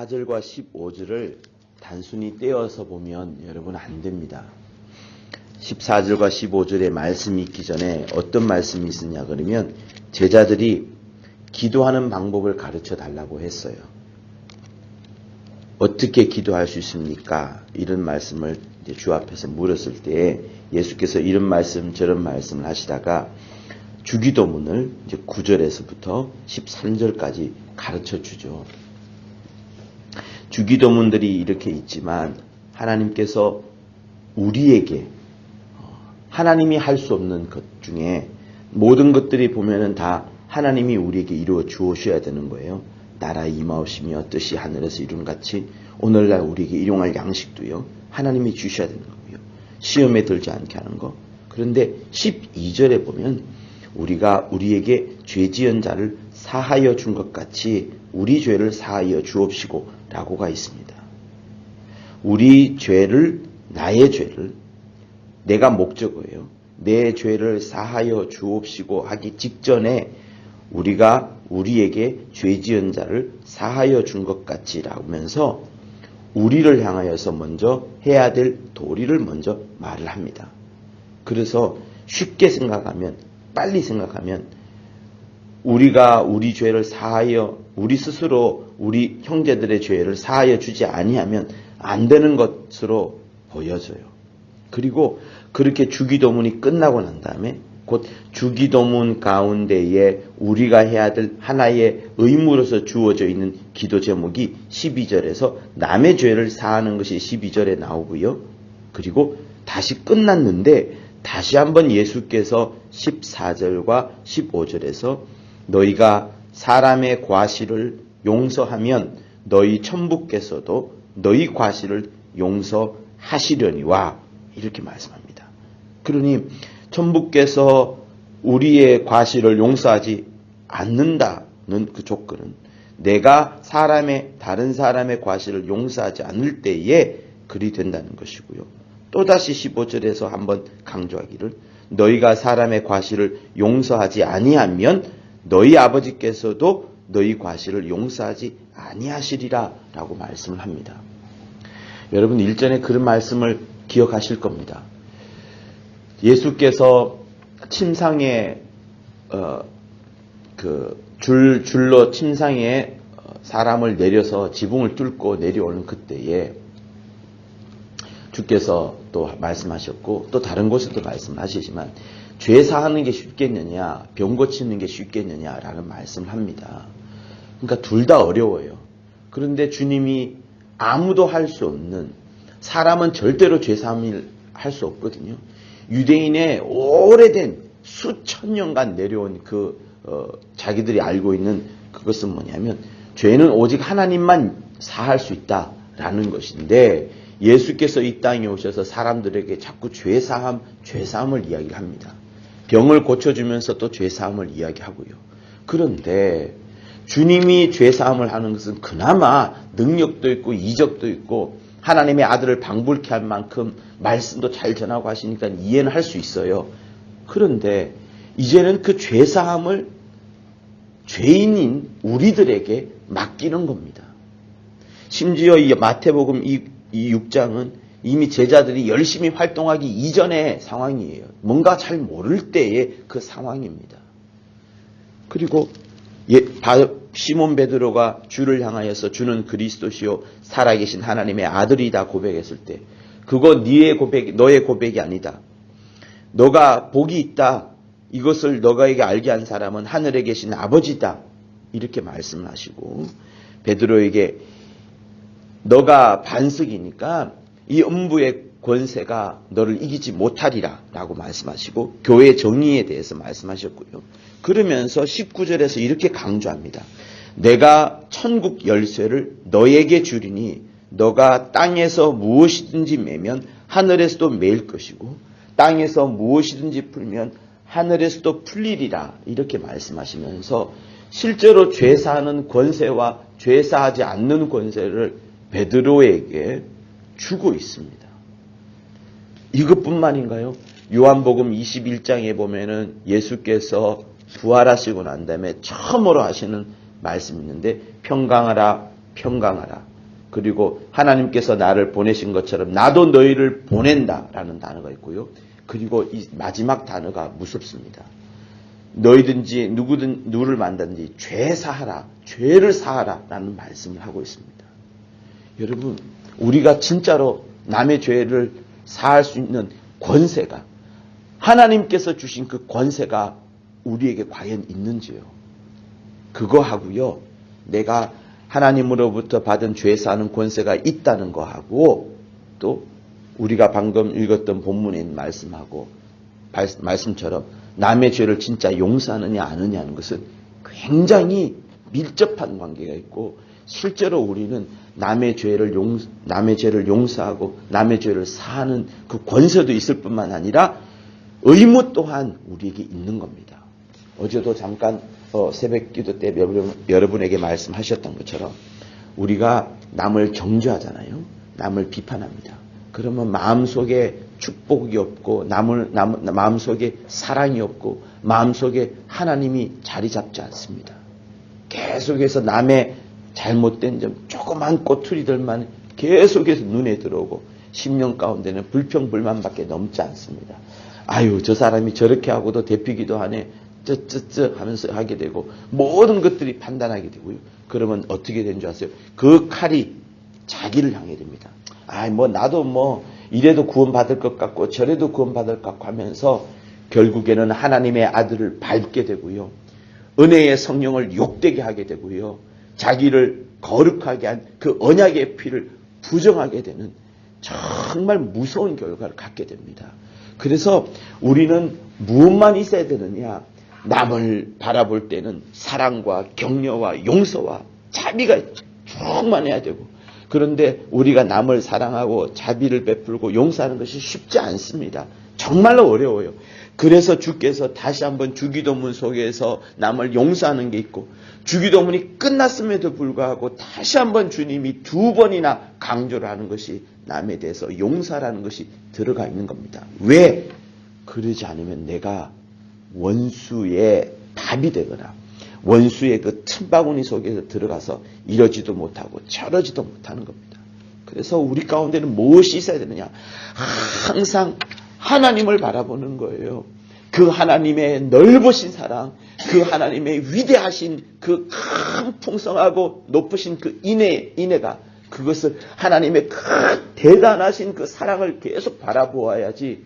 이 14절과 15절을 단순히 떼어서 보면 여러분 안 됩니다. 14절과 15절의 말씀이 있기 전에 어떤 말씀이 있었냐 그러면 제자들이 기도하는 방법을 가르쳐 달라고 했어요. 어떻게 기도할 수 있습니까? 이런 말씀을 주 앞에서 물었을 때 예수께서 이런 말씀 저런 말씀을 하시다가 주기도문을 이제 9절에서부터 13절까지 가르쳐 주죠. 주기도문들이 이렇게 있지만 하나님께서 우리에게 어, 하나님이 할 수 없는 것 중에 모든 것들이 보면은 다 하나님이 우리에게 이루어 주어셔야 되는 거예요. 나라 임하옵시며 뜻이 하늘에서 이룬 같이 오늘날 우리에게 일용할 양식도요. 하나님이 주셔야 되는 거고요. 시험에 들지 않게 하는 거. 그런데 12절에 보면 우리가 우리에게 죄 지은 자를 사하여 준 것 같이 우리 죄를 사하여 주옵시고 라고가 있습니다. 우리 죄를 나의 죄를 내가 목적어예요. 내 죄를 사하여 주옵시고 하기 직전에 우리가 우리에게 죄 지은 자를 사하여 준 것 같이 라면서 우리를 향하여서 먼저 해야 될 도리를 먼저 말을 합니다. 그래서 쉽게 생각하면 빨리 생각하면 우리가 우리 죄를 사하여 우리 스스로 우리 형제들의 죄를 사하여 주지 아니하면 안 되는 것으로 보여져요. 그리고 그렇게 주기도문이 끝나고 난 다음에 곧 주기도문 가운데에 우리가 해야 될 하나의 의무로서 주어져 있는 기도 제목이 12절에서 남의 죄를 사하는 것이 12절에 나오고요. 그리고 다시 끝났는데 다시 한번 예수께서 14절과 15절에서 너희가 사람의 과실을 용서하면 너희 천부께서도 너희 과실을 용서하시려니와 이렇게 말씀합니다. 그러니 천부께서 우리의 과실을 용서하지 않는다는 그 조건은 내가 사람의 다른 사람의 과실을 용서하지 않을 때에 그리 된다는 것이고요. 또다시 15절에서 한번 강조하기를 너희가 사람의 과실을 용서하지 아니하면 너희 아버지께서도 너희 과실을 용서하지 아니하시리라 라고 말씀을 합니다. 여러분 일전에 그런 말씀을 기억하실 겁니다. 예수께서 침상에 어, 그 줄, 줄로 침상에 어, 사람을 내려서 지붕을 뚫고 내려오는 그때에 주께서 또 말씀하셨고 또 다른 곳에도 말씀하시지만 죄 사하는 게 쉽겠느냐 병 고치는 게 쉽겠느냐라는 말씀을 합니다. 그러니까 둘 다 어려워요. 그런데 주님이 아무도 할 수 없는 사람은 절대로 죄 사함을 할 수 없거든요. 유대인의 오래된 수천 년간 내려온 그 어, 자기들이 알고 있는 그것은 뭐냐면 죄는 오직 하나님만 사할 수 있다라는 것인데 예수께서 이 땅에 오셔서 사람들에게 자꾸 죄 사함, 죄 사함을 이야기를 합니다. 병을 고쳐주면서 또 죄사함을 이야기하고요. 그런데 주님이 죄사함을 하는 것은 그나마 능력도 있고 이적도 있고 하나님의 아들을 방불케 할 만큼 말씀도 잘 전하고 하시니까 이해는 할 수 있어요. 그런데 이제는 그 죄사함을 죄인인 우리들에게 맡기는 겁니다. 심지어 이 마태복음 이, 이 6장은 이미 제자들이 열심히 활동하기 이전의 상황이에요. 뭔가 잘 모를 때의 그 상황입니다. 그리고 예, 시몬 베드로가 주를 향하여서 주는 그리스도시요 살아계신 하나님의 아들이다 고백했을 때 그거 네의 고백 너의 고백이 아니다. 너가 복이 있다. 이것을 너가에게 알게 한 사람은 하늘에 계신 아버지다. 이렇게 말씀하시고 베드로에게 너가 반석이니까 이 음부의 권세가 너를 이기지 못하리라 라고 말씀하시고 교회 정의에 대해서 말씀하셨고요. 그러면서 19절에서 이렇게 강조합니다. 내가 천국 열쇠를 너에게 주리니 너가 땅에서 무엇이든지 매면 하늘에서도 매일 것이고 땅에서 무엇이든지 풀면 하늘에서도 풀리리라 이렇게 말씀하시면서 실제로 죄사하는 권세와 죄사하지 않는 권세를 베드로에게 주고 있습니다. 이것뿐만인가요? 요한복음 21장에 보면은 예수께서 부활하시고 난 다음에 처음으로 하시는 말씀이 있는데 평강하라 평강하라. 그리고 하나님께서 나를 보내신 것처럼 나도 너희를 보낸다라는 단어가 있고요. 그리고 이 마지막 단어가 무섭습니다. 너희든지 누구든 누를 만든지 죄 사하라, 죄를 사하라라는 말씀을 하고 있습니다. 여러분, 우리가 진짜로 남의 죄를 사할 수 있는 권세가 하나님께서 주신 그 권세가 우리에게 과연 있는지요? 그거 하고요. 내가 하나님으로부터 받은 죄 사는 권세가 있다는 거 하고 또 우리가 방금 읽었던 본문에 말씀하고 발- 말씀처럼 남의 죄를 진짜 용서하느냐 아느냐는 것은 굉장히 밀접한 관계가 있고 실제로 우리는 남의 죄를 용 남의 죄를 용서하고 남의 죄를 사하는 그 권세도 있을 뿐만 아니라 의무 또한 우리에게 있는 겁니다. 어제도 잠깐 어, 새벽 기도 때 여러분, 여러분에게 말씀하셨던 것처럼 우리가 남을 정죄하잖아요. 남을 비판합니다. 그러면 마음속에 축복이 없고 남을 남, 마음속에 사랑이 없고 마음속에 하나님이 자리 잡지 않습니다. 계속해서 남의 잘못된 점 조그만 꼬투리들만 계속해서 눈에 들어오고 심령 가운데는 불평불만밖에 넘지 않습니다. 아유 저 사람이 저렇게 하고도 대피기도 하네 쩌쩌쩌 하면서 하게 되고 모든 것들이 판단하게 되고요. 그러면 어떻게 된줄 아세요? 그 칼이 자기를 향해 됩니다. 아이 뭐 나도 뭐 이래도 구원받을 것 같고 저래도 구원받을 것 같고 하면서 결국에는 하나님의 아들을 밟게 되고요. 은혜의 성령을 욕되게 하게 되고요. 자기를 거룩하게 한 그 언약의 피를 부정하게 되는 정말 무서운 결과를 갖게 됩니다. 그래서 우리는 무엇만 있어야 되느냐? 남을 바라볼 때는 사랑과 격려와 용서와 자비가 충만해야 되고 그런데 우리가 남을 사랑하고 자비를 베풀고 용서하는 것이 쉽지 않습니다. 정말로 어려워요. 그래서 주께서 다시 한번 주기도문 속에서 남을 용서하는 게 있고 주기도문이 끝났음에도 불구하고 다시 한번 주님이 두 번이나 강조를 하는 것이 남에 대해서 용서라는 것이 들어가 있는 겁니다. 왜? 그러지 않으면 내가 원수의 밥이 되거나 원수의 그 틈바구니 속에서 들어가서 이러지도 못하고 저러지도 못하는 겁니다. 그래서 우리 가운데는 무엇이 있어야 되느냐? 항상 하나님을 바라보는 거예요. 그 하나님의 넓으신 사랑, 그 하나님의 위대하신 그 큰 풍성하고 높으신 그 인애, 인애가 그것을 하나님의 큰 대단하신 그 사랑을 계속 바라보아야지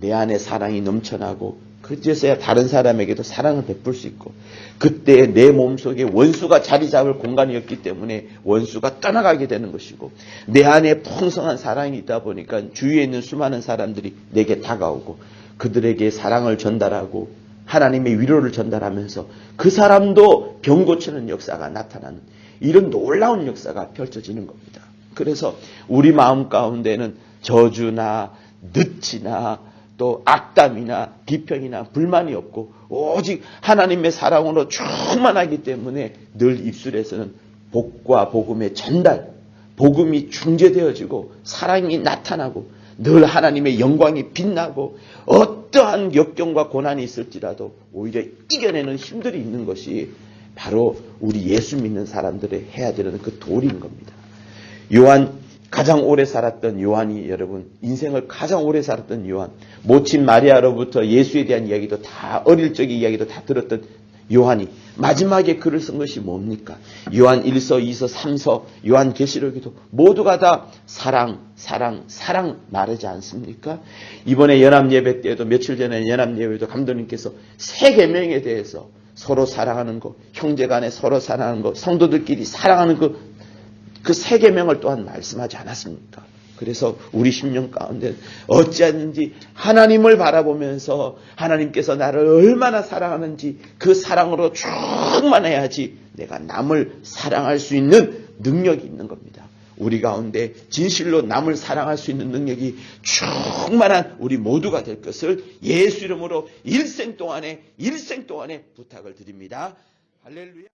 내 안에 사랑이 넘쳐나고 그제서야 다른 사람에게도 사랑을 베풀 수 있고 그때 내 몸속에 원수가 자리 잡을 공간이 없기 때문에 원수가 떠나가게 되는 것이고 내 안에 풍성한 사랑이 있다 보니까 주위에 있는 수많은 사람들이 내게 다가오고 그들에게 사랑을 전달하고 하나님의 위로를 전달하면서 그 사람도 병 고치는 역사가 나타나는 이런 놀라운 역사가 펼쳐지는 겁니다. 그래서 우리 마음 가운데는 저주나 늦지나 또 악담이나 비평이나 불만이 없고 오직 하나님의 사랑으로 충만하기 때문에 늘 입술에서는 복과 복음의 전달, 복음이 중재되어지고 사랑이 나타나고 늘 하나님의 영광이 빛나고 어떠한 역경과 고난이 있을지라도 오히려 이겨내는 힘들이 있는 것이 바로 우리 예수 믿는 사람들의 해야 되는 그 도리인 겁니다. 요한 가장 오래 살았던 요한이 여러분 인생을 가장 오래 살았던 요한 모친 마리아로부터 예수에 대한 이야기도 다 어릴 적의 이야기도 다 들었던 요한이 마지막에 글을 쓴 것이 뭡니까? 요한 1서, 2서, 3서, 요한 계시록에도 모두가 다 사랑, 사랑, 사랑 말하지 않습니까? 이번에 연합 예배 때에도 며칠 전에 연합 예배도 감독님께서 세 계명에 대해서 서로 사랑하는 거, 형제 간에 서로 사랑하는 거, 성도들끼리 사랑하는 거, 그 세 계명을 또한 말씀하지 않았습니까? 그래서 우리 심령 가운데 어찌하든지 하나님을 바라보면서 하나님께서 나를 얼마나 사랑하는지 그 사랑으로 충만해야지 내가 남을 사랑할 수 있는 능력이 있는 겁니다. 우리 가운데 진실로 남을 사랑할 수 있는 능력이 충만한 우리 모두가 될 것을 예수 이름으로 일생 동안에 일생 동안에 부탁을 드립니다. 할렐루야.